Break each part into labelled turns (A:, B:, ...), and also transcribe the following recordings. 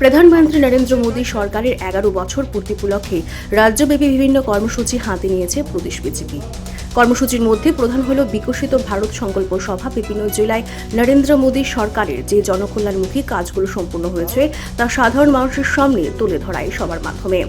A: প্রধানমন্ত্রী নরেন্দ্র মোদী সরকারের এগারো বছর পূর্তি উপলক্ষে রাজ্যব্যাপী বিভিন্ন কর্মসূচি হাতে নিয়েছে প্রদেশ বিজেপি। কর্মসূচির মধ্যে প্রধান হল বিকশিত ভারত সংকল্প সভা বিভিন্ন জেলায় নরেন্দ্র মোদী সরকারের যে জনকল্যাণমুখী কাজগুলো সম্পূর্ণ হয়েছে, তা সাধারণ মানুষের সামনে তুলে ধরা এই সবার মাধ্যমে।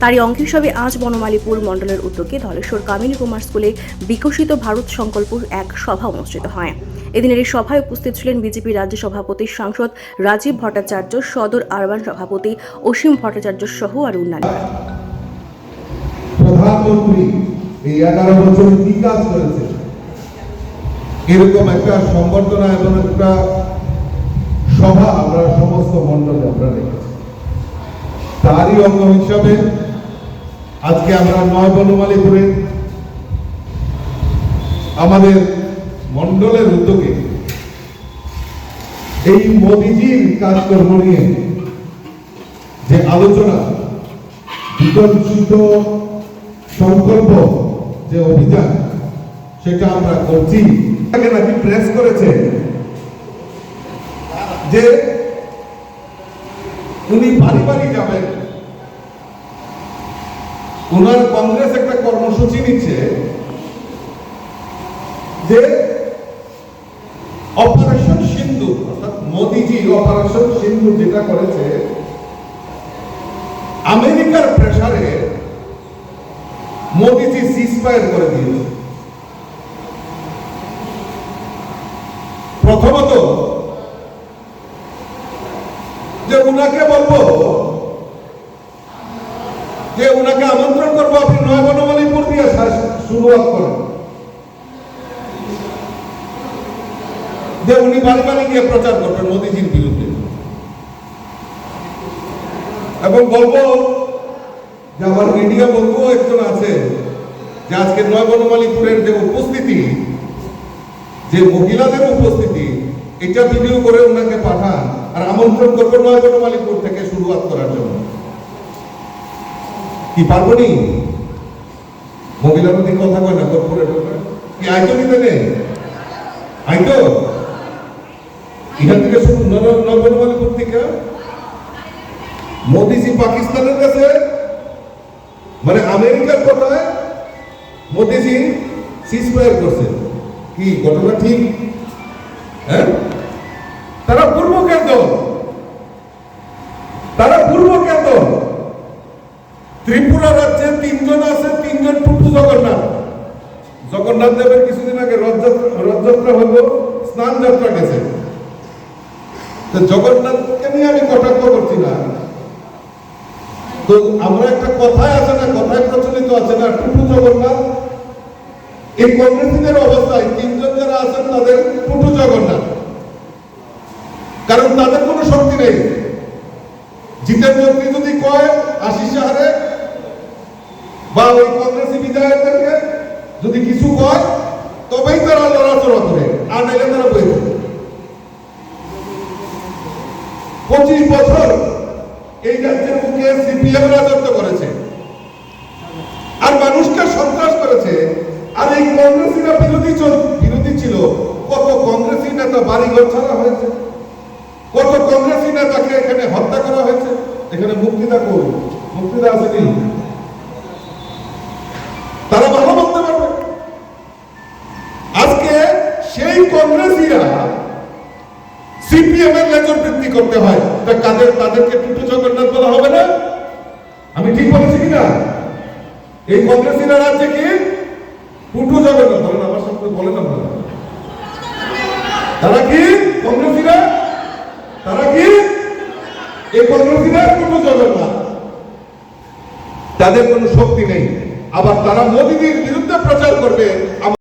A: তারই অংশ হিসাবে আজ বনমালীপুর মণ্ডলের উদ্যোগে ধলেশ্বর কামিনী কুমার স্কুলে বিকশিত ভারত সংকল্প এক সভা অনুষ্ঠিত হয়। এদিনের এই সভায় উপস্থিত ছিলেন বিজেপি রাজ্য সভাপতি সাংসদ রাজীব ভট্টাচার্য, সদর আরবান সভাপতি অসীম ভট্টাচার্য সহ আর
B: করেছে এরকম একটা সংবর্ধনা এবং একটা সভা আমরা সমস্ত মন্ডলে আমরা রেখেছি। তারই অঙ্গ হিসাবে আজকে আমরা নয় বনমালীপুরে আমাদের মন্ডলের উদ্যোগে এই মোদিজির কাজকর্ম নিয়ে যে আলোচনা, বিকশিত সংকল্প, যে অভিযান, সেটা আমরা করছি। আগে নাকি প্রেস করেছে যে উনি বাড়ি বাড়ি যাবেন। ওনার কংগ্রেস একটা কর্মসূচি নিচ্ছে যে অপারেশন সিন্ধু অর্থাৎ মোদিজি অপারেশন সিন্ধু যেটা করেছে, আমেরিকার প্রেসারে মোদিজি সিজফায়ার করে দিয়েছে। প্রথমত, যে উনাকে বলব, যে উনাকে আমন্ত্রণ করব আপনি নয় বনমালীপুর দিয়ে শুরুয়াত করেন। যে উনি বাড়ি বাড়ি গিয়ে প্রচার করবেন মোদিজির বিরুদ্ধে। এবং বলব যে আমার মিডিয়া বন্ধু একজন আছে, যে আজকে নয় বনমালীপুরের যে উপস্থিতি, যে মহিলাদের উপস্থিতি, এটা ভিডিও করে ওনাকে পাঠান আর আমন্ত্রণ করব নয় বনমালীপুর থেকে শুরুয়াত করার জন্য। কি পারব নি? মহিলা নদী কথা কয় না? কর্পোরেট কি আইতো নিতে নেই? আইতো এখান থেকে নয় বনমালীপুর থেকে মোদিজি পাকিস্তানের কাছে মানে আমেরিকার কথায় মোদিজি সিজফায়ার করছে। কি, ঘটনা ঠিক? হ্যাঁ? তারা পূর্ব কেন্দ্র। তারা পূর্ব কেন্দ্র। ত্রিপুরা রাজ্যে তিনজন আছে, তিনজন টুটু জগন্নাথ। জগন্নাথ দেবের কিছুদিন আগে রথযাত্রা রথযাত্রা হলো স্নান যাত্রা গেছে। জগন্নাথকে নিয়ে আমি কটাক্ষ করছি না। তো আমরা একটা কথায় আছে না, কথায় প্রচলিত আছে না, টুটু জগন্নাথ, এই কংগ্রেসীদের অবস্থায় তিনজন যারা আছেন তাদের টুটু জগন্নাথ। কারণ তাদের কোনো শক্তি নেই। জিতেন যোগী যদি কয়, আশিস সাহারে বা ওই কংগ্রেসী বিধায়কদেরকে যদি কিছু কয় তবেই তারা লড়াচড়া করে আর নাইলে তারা বই দেবে পঁচিশ বছর এই রাজ্যের মুখে সিপিএম রাজত্ব করেছে। আর মানুষকে সন্ত্রাস করেছে। আর এই কংগ্রেসীরা বিরোধী বিরোধী ছিল। কত কংগ্রেসী নেতা বাড়িঘর ছাড়া হয়েছে? কত কংগ্রেসী নেতাকে এখানে হত্যা করা হয়েছে? এখানে মুক্তিদা করুন মুক্তিদা আসেনি তারা ভালো বলতে পারবে আজকে সেই কংগ্রেসীরা সিপিএম এর বৃদ্ধি করতে হয়, তা কাদের তাদেরকে টুটু জগন্নাথ বলা হবে না? আমি ঠিক কিনা? এই রাজ্যে কি? টুটু জগন্নাথ। বলেন, আমার সামনে বলেন তারা কি? কংগ্রেসীরা? তারা কি? এই টুটু জগন্নাথ। তাদের কোনো শক্তি নেই। আবার তারা মোদীজির বিরুদ্ধে প্রচার করবে।